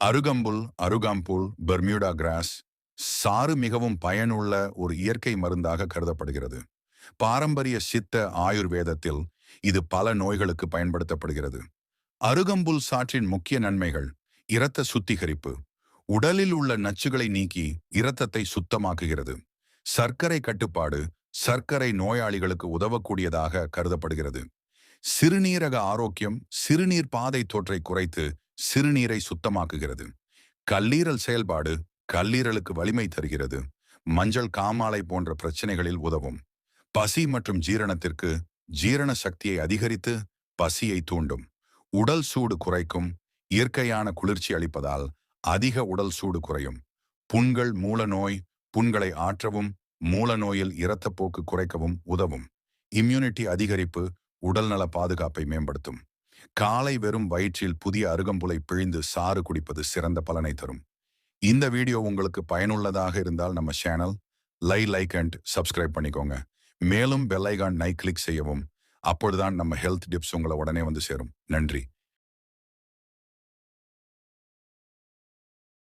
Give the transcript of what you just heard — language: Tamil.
அருகம்புல் அருகாம்புல் பெர்மியூடா கிராஸ் சாறு மிகவும் பயனுள்ள ஒரு இயற்கை மருந்தாக கருதப்படுகிறது. பாரம்பரிய சித்த ஆயுர்வேதத்தில் இது பல நோய்களுக்கு பயன்படுத்தப்படுகிறது. அருகம்புல் சாற்றின் முக்கிய நன்மைகள் இரத்த சுத்திகரிப்பு உடலில் உள்ள நச்சுகளை நீக்கி இரத்தத்தை சுத்தமாக்குகிறது. சர்க்கரை கட்டுப்பாடு சர்க்கரை நோயாளிகளுக்கு உதவக்கூடியதாக கருதப்படுகிறது. சிறுநீரக ஆரோக்கியம் சிறுநீர் பாதை தொற்றை குறைத்து சிறுநீரை சுத்தமாக்குகிறது. கல்லீரல் செயல்பாடு கல்லீரலுக்கு வலிமை தருகிறது. மஞ்சள் காமாலை போன்ற பிரச்சனைகளில் உதவும். பசி மற்றும் ஜீரணத்திற்கு ஜீரண சக்தியை அதிகரித்து பசியை தூண்டும். உடல் சூடு குறைக்கும். இயற்கையான குளிர்ச்சி அளிப்பதால் அதிக உடல் சூடு குறையும். புண்கள் மூலநோய் புண்களை ஆற்றவும் மூலநோயில் இரத்தப்போக்கு குறைக்கவும் உதவும். இம்யூனிட்டி அதிகரிப்பு உடல்நல பாதுகாப்பை மேம்படுத்தும். காலை வெறும் வயிற்றில் புதிய அருகம்புலை பிழிந்து சாறு குடிப்பது சிறந்த பலனை தரும். இந்த வீடியோ உங்களுக்கு பயனுள்ளதாக இருந்தால் நம்ம சேனல் லை லைக் அண்ட் சப்ஸ்கிரைப் பண்ணிக்கோங்க. மேலும் பெல்லைகான் நை கிளிக் செய்யவும். அப்பொழுதுதான் நம்ம ஹெல்த் டிப்ஸ் உங்களை உடனே வந்து சேரும். நன்றி.